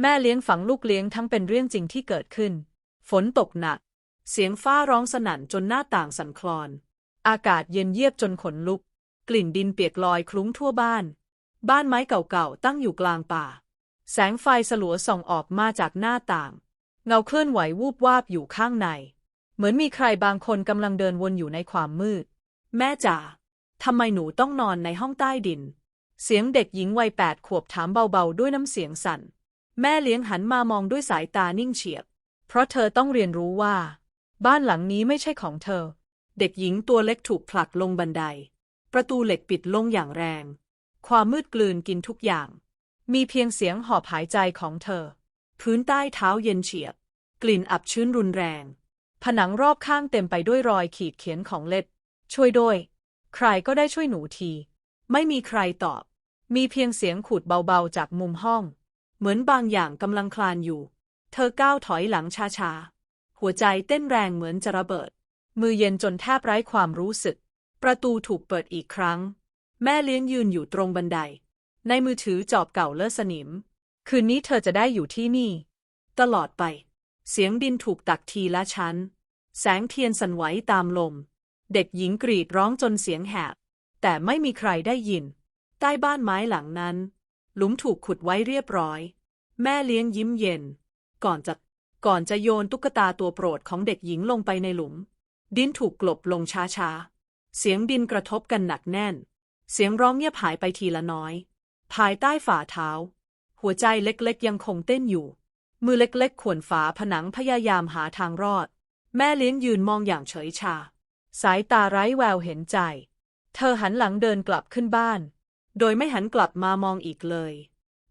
แม่เลี้ยงฝังลูกเลี้ยงทั้งเป็นเรื่องจริงที่เกิดขึ้น ฝนตกหนัก เสียงฟ้าร้องสนั่นจนหน้าต่างสั่นคลอน อากาศเย็นเยียบจนขนลุก กลิ่นดินเปียกลอยคลุ้งทั่วบ้าน บ้านไม้เก่าๆตั้งอยู่กลางป่า แสงไฟสลัวส่องออกมาจากหน้าต่าง เงาเคลื่อนไหววูบวาบอยู่ข้างใน เหมือนมีใครบางคนกำลังเดินวนอยู่ในความมืด แม่จ๋าทำไมหนูต้องนอนในห้องใต้ดิน เสียงเด็กหญิงวัยแปดขวบถามเบาๆด้วยน้ำเสียงสั่น แม่เลี้ยงหันมามองด้วยสายตานิ่งเฉียบ เพราะเธอต้องเรียนรู้ว่า บ้านหลังนี้ไม่ใช่ของเธอ เด็กหญิงตัวเล็กถูกผลักลงบันได ประตูเหล็กปิดลงอย่างแรง ความมืดกลืนกินทุกอย่าง มีเพียงเสียงหอบหายใจของเธอ พื้นใต้เท้าเย็นเฉียบ กลิ่นอับชื้นรุนแรง ผนังรอบข้างเต็มไปด้วยรอยขีดเขียนของเล็บช่วยด้วย ใครก็ได้ช่วยหนูที ไม่มีใครตอบ มีเพียงเสียงขูดเบาๆจากมุมห้อง เหมือนบางอย่างกำลังคลานอยู่ เธอก้าวถอยหลังช้าๆ หัวใจเต้นแรงเหมือนจะระเบิด มือเย็นจนแทบไร้ความรู้สึก ประตูถูกเปิดอีกครั้ง แม่เลี้ยงยืนอยู่ตรงบันได ในมือถือจอบเก่าเลอะสนิม คืนนี้เธอจะได้อยู่ที่นี่ ตลอดไป เสียงดินถูกตักทีละชั้น แสงเทียนสั่นไหวตามลม เด็กหญิงกรีดร้องจนเสียงแหบแต่ไม่มีใครได้ยิน ใต้บ้านไม้หลังนั้น หลุมถูกขุดไว้เรียบร้อย แม่เลี้ยงยิ้มเย็น ก่อนจะก่อนจะโยนตุ๊กตาตัวโปรดของเด็กหญิงลงไปในหลุม ดินถูกกลบลงช้าๆ เสียงดินกระทบกันหนักแน่น เสียงร้องเงียบหายไปทีละน้อย ภายใต้ฝ่าเท้า หัวใจเล็กๆ ยังคงเต้นอยู่ มือเล็กๆ ขวนฝาผนังพยายามหาทางรอด แม่เลี้ยงยืนมองอย่างเฉยชา สายตาไร้แววเห็นใจ เธอหันหลังเดินกลับขึ้นบ้าน โดยไม่หันกลับมามองอีกเลย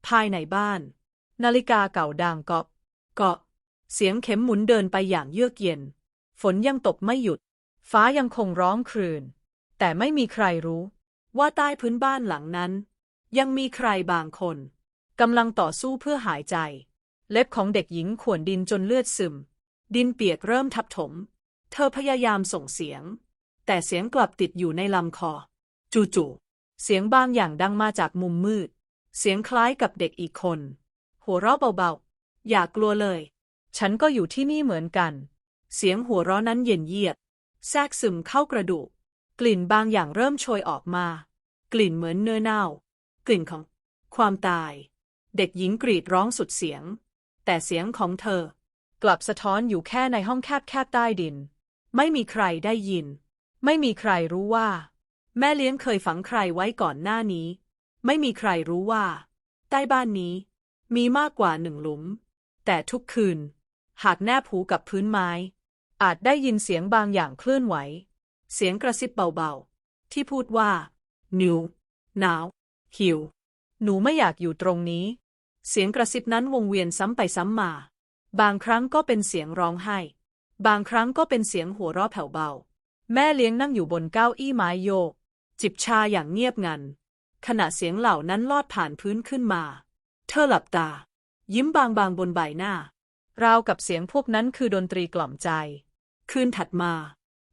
ภายในบ้าน นาฬิกาเก่าดังกาะเกาะ เสียงเข็มหมุนเดินไปอย่างเยือกเย็น ฝนยังตกไม่หยุด ฟ้ายังคงร้องครืน แต่ไม่มีใครรู้ ว่าใต้พื้นบ้านหลังนั้น ยังมีใครบางคนกำลังต่อสู้เพื่อหายใจ เล็บของเด็กหญิงข่วนดินจนเลือดซึม ดินเปียกเริ่มทับถม เธอพยายามส่งเสียง แต่เสียงกลับติดอยู่ในลำคอ จู่ๆ เสียงบางอย่างดังมาจากมุมมืด เสียงคล้ายกับเด็กอีกคน หัวเราะเบาๆ อย่ากกลัวเลย ฉันก็อยู่ที่นี่เหมือนกัน เสียงหัวเราะนั้นเย็นเยียด แทรกซึมเข้ากระดูก กลิ่นบางอย่างเริ่มโชยออกมา กลิ่นเหมือนเนื้อเน่า กลิ่นของ ความตาย เด็กหญิงกรีดร้องสุดเสียง แต่เสียงของเธอ กลับสะท้อนอยู่แค่ในห้องแคบๆใต้ดิน ไม่มีใครได้ยิน ไม่มีใครรู้ว่า แม่เลี้ยงเคยฝังใครไว้ก่อนหน้านี้ ไม่มีใครรู้ว่า ใต้บ้านนี้ มีมากกว่าหนึ่งหลุม แต่ทุกคืน หากแนบหูกับพื้นไม้ อาจได้ยินเสียงบางอย่างเคลื่อนไหว เสียงกระซิบเบาๆ ที่พูดว่า หนูหนาว หิว หนูไม่อยากอยู่ตรงนี้ เสียงกระซิบนั้นวงเวียนซ้ำไปซ้ำมา บางครั้งก็เป็นเสียงร้องไห้ บางครั้งก็เป็นเสียงหัวเราะแผ่วเบา แม่เลี้ยงนั่งอยู่บนเก้าอี้ไม้โยก จิบชาอย่างเงียบงัน ขณะเสียงเหล่านั้นลอดผ่านพื้นขึ้นมา เธอหลับตา ยิ้มบางๆบนใบหน้า ราวกับเสียงพวกนั้นคือดนตรีกล่อมใจ คืนถัดมา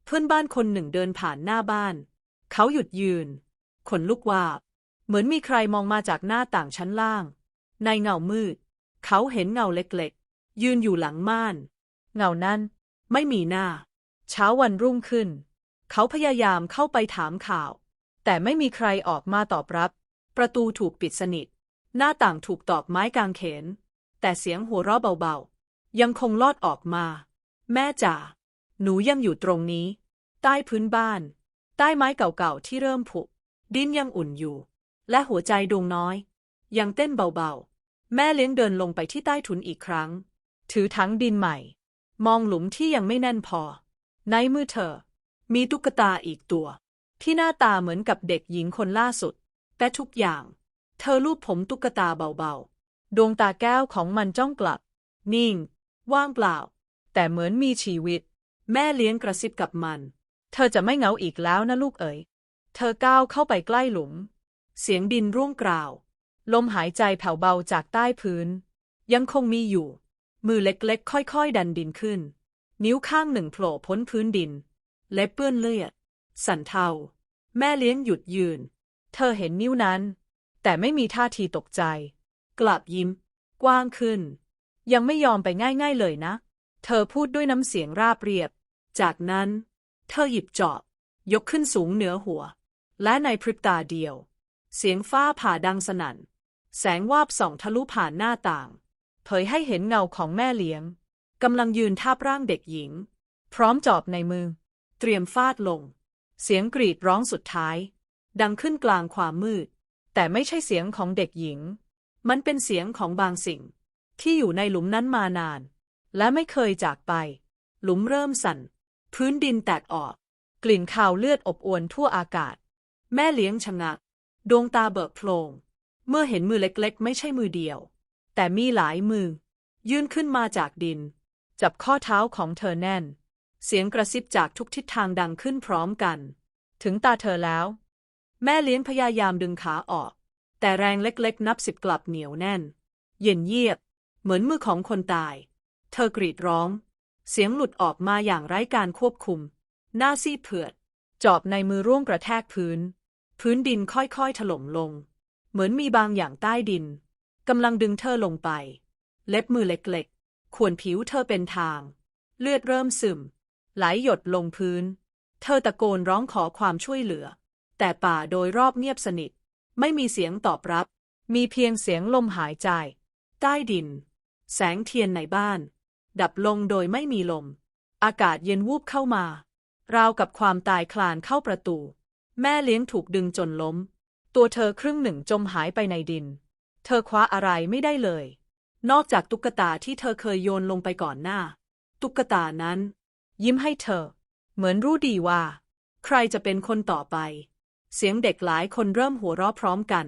เพื่อนบ้านคนหนึ่งเดินผ่านหน้าบ้าน เขาหยุดยืน ขนลุกวาบ เหมือนมีใครมองมาจากหน้าต่างชั้นล่าง ในเงามืด เขาเห็นเงาเล็กๆ ยืนอยู่หลังม่าน เงานั้น ไม่มีหน้า เช้าวันรุ่งขึ้น เขาพยายามเข้าไปถามข่าว แต่ไม่มีใครออกมาตอบรับ ประตูถูกปิดสนิท หน้าต่างถูกตอกไม้กางเขน แต่เสียงหัวเราะเบาๆ ยังคงลอดออกมา แม่จ๋า หนูยังอยู่ตรงนี้ ใต้พื้นบ้าน ใต้ไม้เก่าๆ ที่เริ่มผุ ดินยังอุ่นอยู่ และหัวใจดวงน้อย ยังเต้นเบาๆ แม่เลี้ยงเดินลงไปที่ใต้ถุนอีกครั้ง ถือถังดินใหม่ มองหลุมที่ยังไม่แน่นพอ ในมือเธอ มีตุ๊กตาอีกตัว ที่หน้าตาเหมือนกับเด็กหญิงคนล่าสุด แต่ทุกอย่าง เธอลูบผมตุ๊กตาเบาๆ ดวงตาแก้วของมันจ้องกลับ นิ่ง ว่างเปล่า แต่เหมือนมีชีวิต แม่เลี้ยงกระซิบกับมัน เธอจะไม่เหงาอีกแล้วนะลูกเอ๋ย เธอก้าวเข้าไปใกล้หลุม เสียงดินร่วงกราว ลมหายใจแผ่วเบาจากใต้พื้น ยังคงมีอยู่ มือเล็กๆ ค่อยๆ ดันดินขึ้น นิ้วข้างหนึ่งโผล่พ้นพื้นดิน เล็บเปื้อนเลือด สันเทา แม่เลี้ยงหยุดยืน เธอเห็นนิ้วนั้น แต่ไม่มีท่าทีตกใจ กลับยิ้ม กว้างขึ้น ยังไม่ยอมไปง่ายๆเลยนะ เธอพูดด้วยน้ำเสียงราบเรียบ จากนั้น เธอหยิบจอบ ยกขึ้นสูงเหนือหัว และในพริบตาเดียว เสียงฟ้าผ่าดังสนั่น แสงวาบส่องทะลุผ่านหน้าต่าง เผยให้เห็นเงาของแม่เลี้ยงกำลังยืนทาบร่างเด็กหญิง พร้อมจอบในมือ เตรียมฟาดลง เสียงกรีดร้องสุดท้าย ดังขึ้นกลางความมืด แต่ไม่ใช่เสียงของเด็กหญิง มันเป็นเสียงของบางสิ่ง ที่อยู่ในหลุมนั้นมานาน และไม่เคยจากไป หลุมเริ่มสั่น พื้นดินแตกออก กลิ่นคาวเลือดอบอวนทั่วอากาศ แม่เลี้ยงชะงัก ดวงตาเบิกโพลง เมื่อเห็นมือเล็กๆ ไม่ใช่มือเดียว แต่มีหลายมือ ยื่นขึ้นมาจากดิน จับข้อเท้าของเธอแน่น เสียงกระซิบจากทุกทิศทางดังขึ้นพร้อมกัน ถึงตาเธอแล้ว แม่เลี้ยงพยายามดึงขาออก แต่แรงเล็กๆ นับสิบกลับเหนียวแน่น เย็นเยียบ เหมือนมือของคนตาย เธอกรีดร้อง เสียงหลุดออกมาอย่างไร้การควบคุม หน้าซีดเผือด จอบในมือร่วงกระแทกพื้น พื้นดินค่อยๆถล่มลง เหมือนมีบางอย่างใต้ดินกำลังดึงเธอลงไป เล็บมือเล็กๆข่วนผิวเธอเป็นทาง เลือดเริ่มซึม ไหลหยดลงพื้น เธอตะโกนร้องขอความช่วยเหลือ แต่ป่าโดยรอบเงียบสนิท ไม่มีเสียงตอบรับ มีเพียงเสียงลมหายใจ ใต้ดิน แสงเทียนในบ้าน ดับลงโดยไม่มีลม อากาศเย็นวูบเข้ามา ราวกับความตายคลานเข้าประตู แม่เลี้ยงถูกดึงจนล้ม ตัวเธอครึ่งหนึ่งจมหายไปในดิน เธอคว้าอะไรไม่ได้เลย นอกจากตุ๊กตาที่เธอเคยโยนลงไปก่อนหน้า ตุ๊กตานั้น ยิ้มให้เธอ เหมือนรู้ดีว่า ใครจะเป็นคนต่อไป เสียงเด็กหลายคนเริ่มหัวเราะพร้อมกัน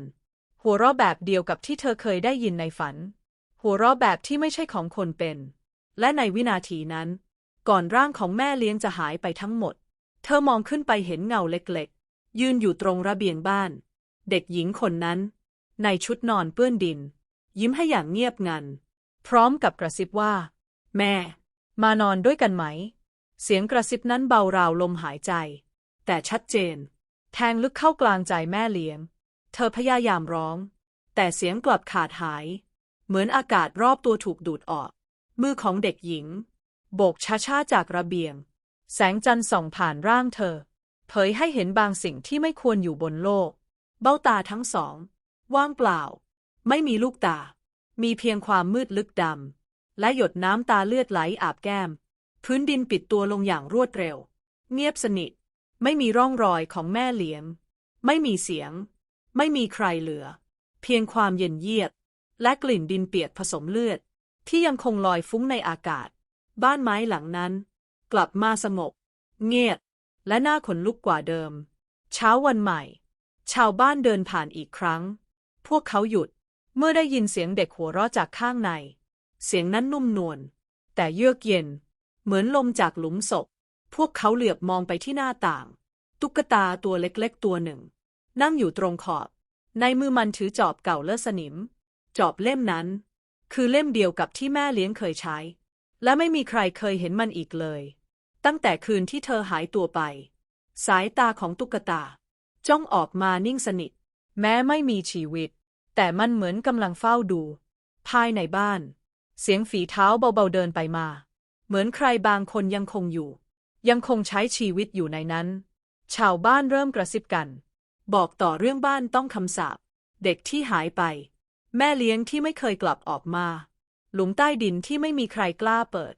หัวเราะแบบเดียวกับที่เธอเคยได้ยินในฝัน หัวเราะแบบที่ไม่ใช่ของคนเป็น และในวินาทีนั้น ก่อนร่างของแม่เลี้ยงจะหายไปทั้งหมด เธอมองขึ้นไปเห็นเงาเล็กๆ ยืนอยู่ตรงระเบียงบ้าน เด็กหญิงคนนั้น ในชุดนอนเปื้อนดิน ยิ้มให้อย่างเงียบงัน พร้อมกับกระซิบว่า แม่ มานอนด้วยกันไหม เสียงกระซิบนั้นเบาราวลมหายใจ แต่ชัดเจน แทงลึกเข้ากลางใจแม่เลี้ยง เธอพยายามร้อง แต่เสียงกลับขาดหาย เหมือนอากาศรอบตัวถูกดูดออก มือของเด็กหญิง โบกช้าๆจากระเบียง แสงจันทร์ส่องผ่านร่างเธอ เผยให้เห็นบางสิ่งที่ไม่ควรอยู่บนโลก เบ้าตาทั้งสอง ว่างเปล่า ไม่มีลูกตา มีเพียงความมืดลึกดำและหยดน้ำตาเลือดไหลอาบแก้ม พื้นดินปิดตัวลงอย่างรวดเร็ว เงียบสนิท ไม่มีร่องรอยของแม่เหลียงไม่มีเสียง ไม่มีใครเหลือ เพียงความเย็นเยียบ และกลิ่นดินเปียกผสมเลือด ที่ยังคงลอยฟุ้งในอากาศ บ้านไม้หลังนั้น กลับมาสงบเงียบ และน่าขนลุกกว่าเดิม เช้าวันใหม่ ชาวบ้านเดินผ่านอีกครั้ง พวกเขาหยุดเมื่อได้ยินเสียงเด็กหัวเราะจากข้างใน เสียงนั้นนุ่มนวลแต่เยือกเย็น เหมือนลมจากหลุมศพ พวกเขาเหลือบมองไปที่หน้าต่าง ตุ๊กตาตัวเล็กๆตัวหนึ่ง นั่งอยู่ตรงขอบ ในมือมันถือจอบเก่าเลอะสนิม จอบเล่มนั้น คือเล่มเดียวกับที่แม่เลี้ยงเคยใช้ และไม่มีใครเคยเห็นมันอีกเลย ตั้งแต่คืนที่เธอหายตัวไป สายตาของตุ๊กตา จ้องออกมานิ่งสนิท แม้ไม่มีชีวิต แต่มันเหมือนกำลังเฝ้าดู ภายในบ้าน เสียงฝีเท้าเบาๆเดินไปมา เหมือนใครบางคนยังคงอยู่ ยังคงใช้ชีวิตอยู่ในนั้น ชาวบ้านเริ่มกระซิบกัน บอกต่อเรื่องบ้านต้องคำสาปเด็กที่หายไป แม่เลี้ยงที่ไม่เคยกลับออกมา หลุมใต้ดินที่ไม่มีใครกล้าเปิด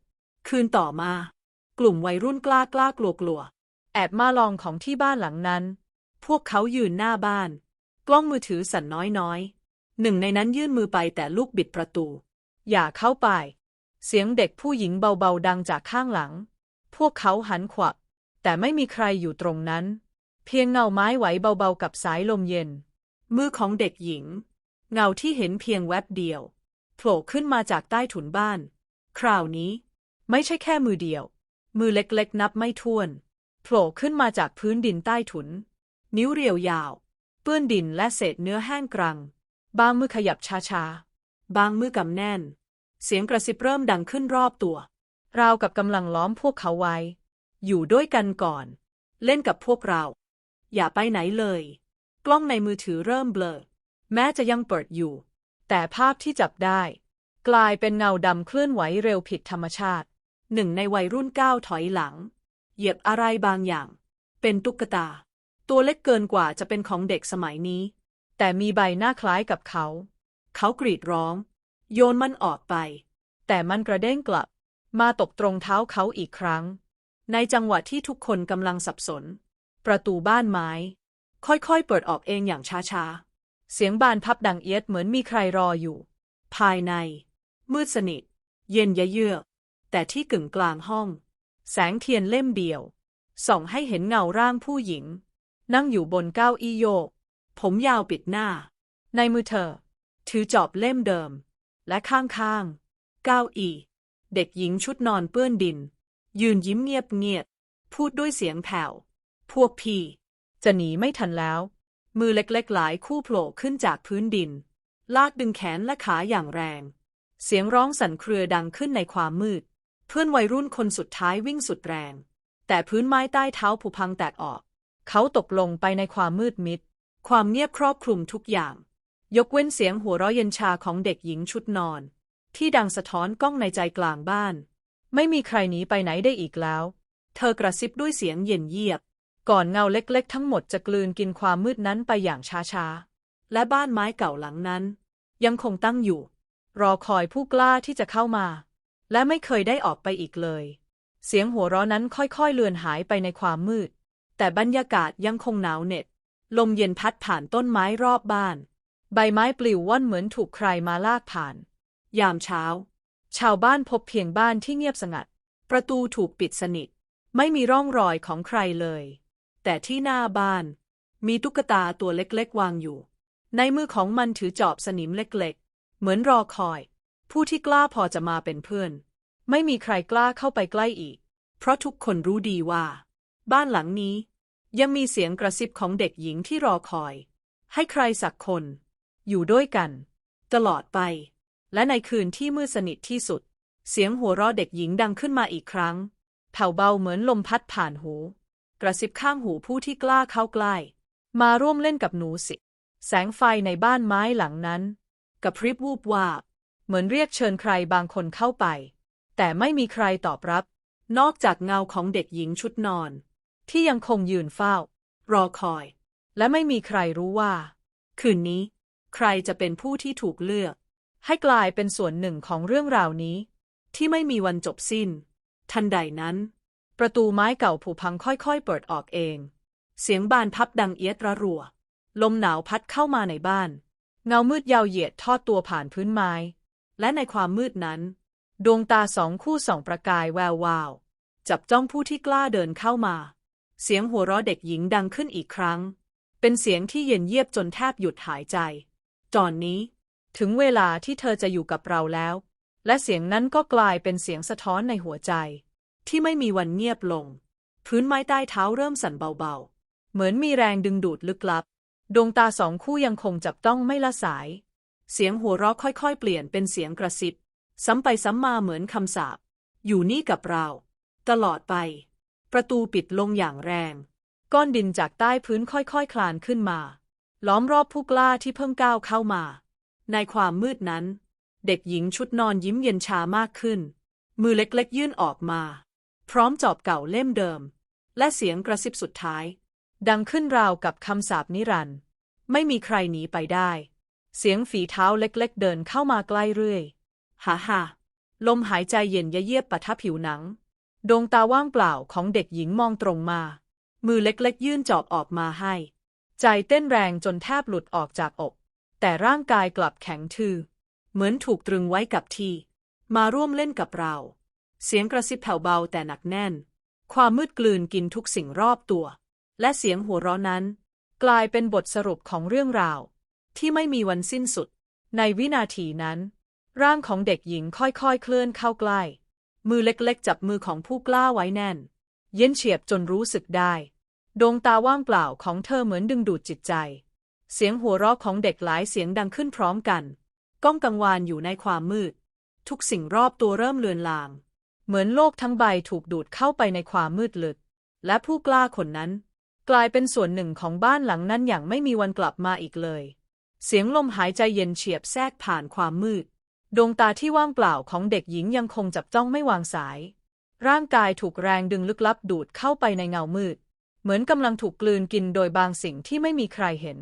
คืนต่อมา กลุ่มวัยรุ่นกล้ากล้ากลัวกลัว แอบมาลองของที่บ้านหลังนั้น พวกเขายืนหน้าบ้าน กล้องมือถือสั่นน้อยๆหนึ่งในนั้นยื่นมือไปแต่ลูกบิดประตู อย่าเข้าไป เสียงเด็กผู้หญิงเบาๆดังจากข้างหลัง พวกเขาหันขวับ แต่ไม่มีใครอยู่ตรงนั้น เพียงเงาไม้ไหวเบาๆกับสายลมเย็น มือของเด็กหญิง เงาที่เห็นเพียงแวบเดียวโผล่ขึ้นมาจากใต้ถุนบ้าน คราวนี้ ไม่ใช่แค่มือเดียว มือเล็กๆนับไม่ถ้วนโผล่ขึ้นมาจากพื้นดินใต้ถุน นิ้วเรียวยาว เปื้อนดินและเศษเนื้อแห้งกรัง บางมือขยับช้าๆ บางมือกำแน่น เสียงกระซิบเริ่มดังขึ้นรอบตัว ราวกับกำลังล้อมพวกเขาไว้ อยู่ด้วยกันก่อน เล่นกับพวกเรา อย่าไปไหนเลย กล้องในมือถือเริ่มเบลอ แม้จะยังเปิดอยู่ แต่ภาพที่จับได้ กลายเป็นเงาดำเคลื่อนไหวเร็วผิดธรรมชาติ หนึ่งในวัยรุ่นก้าวถอยหลัง เหยียบอะไรบางอย่าง เป็นตุ๊กตา ตัวเล็กเกินกว่าจะเป็นของเด็กสมัยนี้ แต่มีใบหน้าคล้ายกับเขา เขากรีดร้อง โยนมันออกไป แต่มันกระเด้งกลับ มาตกตรงเท้าเขาอีกครั้ง ในจังหวะที่ทุกคนกำลังสับสน ประตูบ้านไม้ ค่อยๆ เปิดออกเองอย่างช้าๆ เสียงบานพับดังเอียดเหมือนมีใครรออยู่ ภายใน มืดสนิท เย็นยะเยือกแต่ที่กึ่งกลางห้อง แสงเทียนเล่มเดียว ส่องให้เห็นเงาร่างผู้หญิง นั่งอยู่บนเก้าอี้โยก ผมยาวปิดหน้า ในมือเธอ ถือจอบเล่มเดิม และข้างๆเก้าอี้เด็กหญิงชุดนอนเปื้อนดิน ยืนยิ้มเงียบๆพูดด้วยเสียงแผ่ว พวกพี่ จะหนีไม่ทันแล้ว มือเล็กๆหลายคู่โผล่ขึ้นจากพื้นดิน ลากดึงแขนและขาอย่างแรง เสียงร้องสั่นเครือดังขึ้นในความมืด เพื่อนวัยรุ่นคนสุดท้ายวิ่งสุดแรง แต่พื้นไม้ใต้เท้าผุพังแตกออก เขาตกลงไปในความมืดมิด ความเงียบครอบคลุมทุกอย่าง ยกเว้นเสียงหัวเราะเย็นชาของเด็กหญิงชุดนอน ที่ดังสะท้อนกล้องในใจกลางบ้าน ไม่มีใครหนีไปไหนได้อีกแล้ว เธอกระซิบด้วยเสียงเย็นเยียบ ก่อนเงาเล็กๆ ทั้งหมดจะกลืนกินความมืดนั้นไปอย่างช้าๆ และบ้านไม้เก่าหลังนั้น ยังคงตั้งอยู่ รอคอยผู้กล้าที่จะเข้ามา และไม่เคยได้ออกไปอีกเลย เสียงหัวเราะนั้นค่อยๆเลือนหายไปในความมืด แต่บรรยากาศยังคงหนาวเหน็บลมเย็นพัดผ่านต้นไม้รอบบ้าน ใบไม้ปลิวว่อนเหมือนถูกใครมาลากผ่าน ยามเช้า ชาวบ้านพบเพียงบ้านที่เงียบสงัด ประตูถูกปิดสนิท ไม่มีร่องรอยของใครเลย แต่ที่หน้าบ้าน มีตุ๊กตาตัวเล็กๆวางอยู่ ในมือของมันถือจอบสนิมเล็กๆ เหมือนรอคอย ผู้ที่กล้าพอจะมาเป็นเพื่อน ไม่มีใครกล้าเข้าไปใกล้อีก เพราะทุกคนรู้ดีว่า บ้านหลังนี้ ยังมีเสียงกระซิบของเด็กหญิงที่รอคอย ให้ใครสักคน อยู่ด้วยกัน ตลอดไป และในคืนที่มืดสนิทที่สุด เสียงหัวเราะเด็กหญิงดังขึ้นมาอีกครั้ง แผ่วเบาเหมือนลมพัดผ่านหู กระซิบข้างหูผู้ที่กล้าเข้าใกล้ มาร่วมเล่นกับหนูสิ แสงไฟในบ้านไม้หลังนั้นกับพริบวูบวาบเหมือนเรียกเชิญใครบางคนเข้าไป แต่ไม่มีใครตอบรับ นอกจากเงาของเด็กหญิงชุดนอน ที่ยังคงยืนเฝ้า รอคอย และไม่มีใครรู้ว่า คืนนี้ ใครจะเป็นผู้ที่ถูกเลือก ให้กลายเป็นส่วนหนึ่งของเรื่องราวนี้ ที่ไม่มีวันจบสิ้น ทันใดนั้น ประตูไม้เก่าผุพังค่อยๆ เปิดออกเอง เสียงบานพับดังเอียดระรัว ลมหนาวพัดเข้ามาในบ้าน เงามืดยาวเหยียดทอดตัวผ่านพื้นไม้ และในความมืดนั้น ดวงตาสองคู่ส่องประกายแวววาว จับจ้องผู้ที่กล้าเดินเข้ามา เสียงหัวเราะเด็กหญิงดังขึ้นอีกครั้ง เป็นเสียงที่เย็นเยียบจนแทบหยุดหายใจ ตอนนี้ ถึงเวลาที่เธอจะอยู่กับเราแล้ว และเสียงนั้นก็กลายเป็นเสียงสะท้อนในหัวใจ ที่ไม่มีวันเงียบลง พื้นไม้ใต้เท้าเริ่มสั่นเบาๆ เหมือนมีแรงดึงดูดลึกลับ ดวงตาสองคู่ยังคงจับต้องไม่ละสาย เสียงหัวเราะค่อยๆ เปลี่ยนเป็นเสียงกระซิบ ซ้ำไปซ้ำมาเหมือนคำสาปอยู่นี่กับเรา ตลอดไป ประตูปิดลงอย่างแรง ก้อนดินจากใต้พื้นค่อยๆคคลานขึ้นมา ล้อมรอบผู้กล้าที่เพิ่งก้าวเข้ามา ในความมืดนั้น เด็กหญิงชุดนอนยิ้มเย็นชามากขึ้น มือเล็กๆยื่นออกมา พร้อมจอบเก่าเล่มเดิม และเสียงกระซิบสุดท้าย ดังขึ้นราวกับคำสาปนิรันด์ไม่มีใครหนีไปได้ เสียงฝีเท้าเล็กๆเดินเข้ามาใกล้เรื่อยฮ่าฮ่าลมหายใจเย็นยะเยียบปะทะผิวหนัง ดวงตาว่างเปล่าของเด็กหญิงมองตรงมา มือเล็กๆ ยื่นจอบออกมาให้ ใจเต้นแรงจนแทบหลุดออกจากอก แต่ร่างกายกลับแข็งทื่อ เหมือนถูกตรึงไว้กับที่ มาร่วมเล่นกับเรา เสียงกระซิบแผ่วเบาแต่หนักแน่น ความมืดกลืนกินทุกสิ่งรอบตัว และเสียงหัวเราะนั้น กลายเป็นบทสรุปของเรื่องราว ที่ไม่มีวันสิ้นสุด ในวินาทีนั้น ร่างของเด็กหญิงค่อยๆ เคลื่อนเข้าใกล้ มือเล็กๆ จับมือของผู้กล้าไว้แน่น เย็นเฉียบจนรู้สึกได้ ดวงตาว่างเปล่าของเธอเหมือนดึงดูดจิตใจ เสียงหัวเราะของเด็กหลายเสียงดังขึ้นพร้อมกัน ก้องกังวานอยู่ในความมืด ทุกสิ่งรอบตัวเริ่มเลือนลาง เหมือนโลกทั้งใบถูกดูดเข้าไปในความมืดลึก และผู้กล้าคนนั้น กลายเป็นส่วนหนึ่งของบ้านหลังนั้นอย่างไม่มีวันกลับมาอีกเลย เสียงลมหายใจเย็นเฉียบแทรกผ่านความมืด ดวงตาที่ว่างเปล่าของเด็กหญิงยังคงจับจ้องไม่วางสาย ร่างกายถูกแรงดึงลึกลับดูดเข้าไปในเงามืด เหมือนกำลังถูกกลืนกินโดยบางสิ่งที่ไม่มีใครเห็น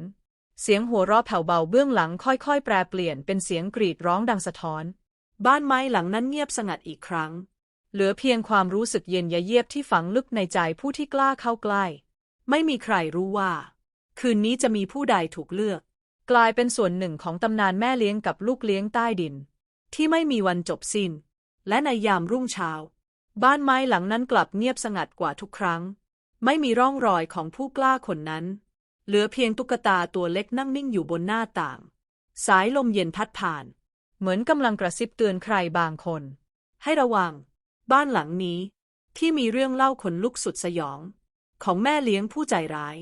เสียงหัวเราะแผ่วเบาเบื้องหลังค่อยๆ แปรเปลี่ยนเป็นเสียงกรีดร้องดังสะท้อน บ้านไม้หลังนั้นเงียบสงัดอีกครั้ง เหลือเพียงความรู้สึกเย็นยะเยียบที่ฝังลึกในใจผู้ที่กล้าเข้าใกล้ ไม่มีใครรู้ว่า คืนนี้จะมีผู้ใดถูกเลือก กลายเป็นส่วนหนึ่งของตำนานแม่เลี้ยงกับลูกเลี้ยงใต้ดิน ที่ไม่มีวันจบสิ้น และในยามรุ่งเช้า บ้านไม้หลังนั้นกลับเงียบสงัดกว่าทุกครั้ง ไม่มีร่องรอยของผู้กล้าคนนั้น เหลือเพียงตุ๊กตาตัวเล็กนั่งนิ่งอยู่บนหน้าต่าง สายลมเย็นพัดผ่าน เหมือนกำลังกระซิบเตือนใครบางคน ให้ระวัง บ้านหลังนี้ ที่มีเรื่องเล่าขนลุกสุดสยอง ของแม่เลี้ยงผู้ใจร้าย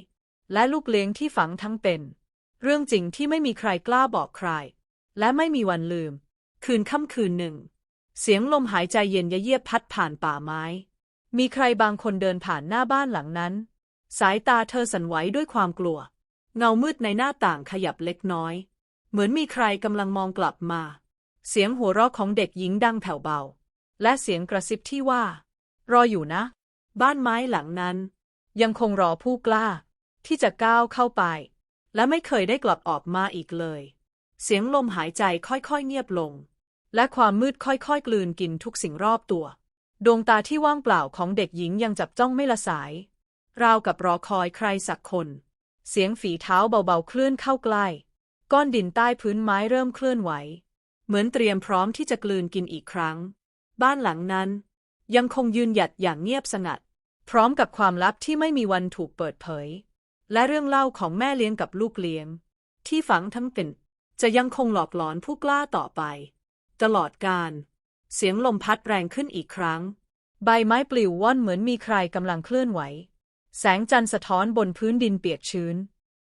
และลูกเลี้ยงที่ฝังทั้งเป็น เรื่องจริงที่ไม่มีใครกล้าบอกใคร และไม่มีวันลืม คืนค่ำคืนหนึ่ง เสียงลมหายใจเย็นยะเยียบพัดผ่านป่าไม้ มีใครบางคนเดินผ่านหน้าบ้านหลังนั้น สายตาเธอสั่นไหวด้วยความกลัว เงามืดในหน้าต่างขยับเล็กน้อย เหมือนมีใครกำลังมองกลับมา เสียงหัวเราะของเด็กหญิงดังแผ่วเบา และเสียงกระซิบที่ว่า รออยู่นะ บ้านไม้หลังนั้น ยังคงรอผู้กล้า ที่จะก้าวเข้าไป และไม่เคยได้กลับออกมาอีกเลย เสียงลมหายใจค่อยๆเงียบลง และความมืดค่อยๆกลืนกินทุกสิ่งรอบตัว ดวงตาที่ว่างเปล่าของเด็กหญิงยังจับจ้องไม่ละสาย ราวกับรอคอยใครสักคน เสียงฝีเท้าเบาๆเคลื่อนเข้าใกล้ ก้อนดินใต้พื้นไม้เริ่มเคลื่อนไหว เหมือนเตรียมพร้อมที่จะกลืนกินอีกครั้ง บ้านหลังนั้น ยังคงยืนหยัดอย่างเงียบสงัด พร้อมกับความลับที่ไม่มีวันถูกเปิดเผย และเรื่องเล่าของแม่เลี้ยงกับลูกเลี้ยง ที่ฝังทั้งเป็นจะยังคงหลอกหลอนผู้กล้าต่อไป ตลอดการ เสียงลมพัดแรงขึ้นอีกครั้ง ใบไม้ปลิวว่อนเหมือนมีใครกำลังเคลื่อนไหว แสงจันทร์สะท้อนบนพื้นดินเปียกชื้น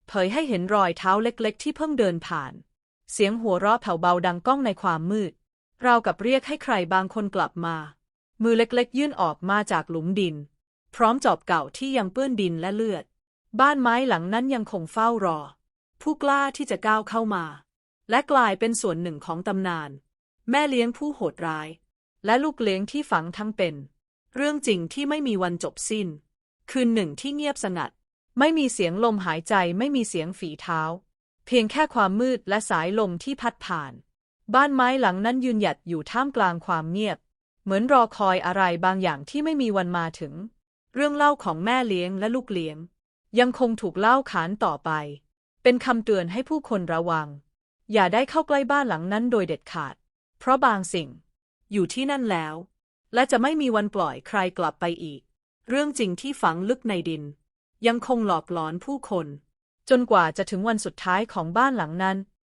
เผยให้เห็นรอยเท้าเล็กๆ ที่เพิ่งเดินผ่าน เสียงหัวเราะแผ่วเบาดังก้องในความมืด ราวกับเรียกให้ใครบางคนกลับมา มือเล็กๆ ยื่นออกมาจากหลุมดิน พร้อมจอบเก่าที่ยังเปื้อนดินและเลือด บ้านไม้หลังนั้นยังคงเฝ้ารอ ผู้กล้าที่จะก้าวเข้ามา และกลายเป็นส่วนหนึ่งของตำนาน แม่เลี้ยงผู้โหดร้าย และลูกเลี้ยงที่ฝังทั้งเป็น เรื่องจริงที่ไม่มีวันจบสิ้น คืนหนึ่งที่เงียบสงัด ไม่มีเสียงลมหายใจไม่มีเสียงฝีเท้า เพียงแค่ความมืดและสายลมที่พัดผ่าน บ้านไม้หลังนั้นยืนหยัดอยู่ท่ามกลางความเงียบ เหมือนรอคอยอะไรบางอย่างที่ไม่มีวันมาถึง เรื่องเล่าของแม่เลี้ยงและลูกเลี้ยง ยังคงถูกเล่าขานต่อไป เป็นคำเตือนให้ผู้คนระวัง อย่าได้เข้าใกล้บ้านหลังนั้นโดยเด็ดขาด เพราะบางสิ่ง อยู่ที่นั่นแล้ว และจะไม่มีวันปล่อยใครกลับไปอีก เรื่องจริงที่ฝังลึกในดิน ยังคงหลอกหลอนผู้คน จนกว่าจะถึงวันสุดท้ายของบ้านหลังนั้น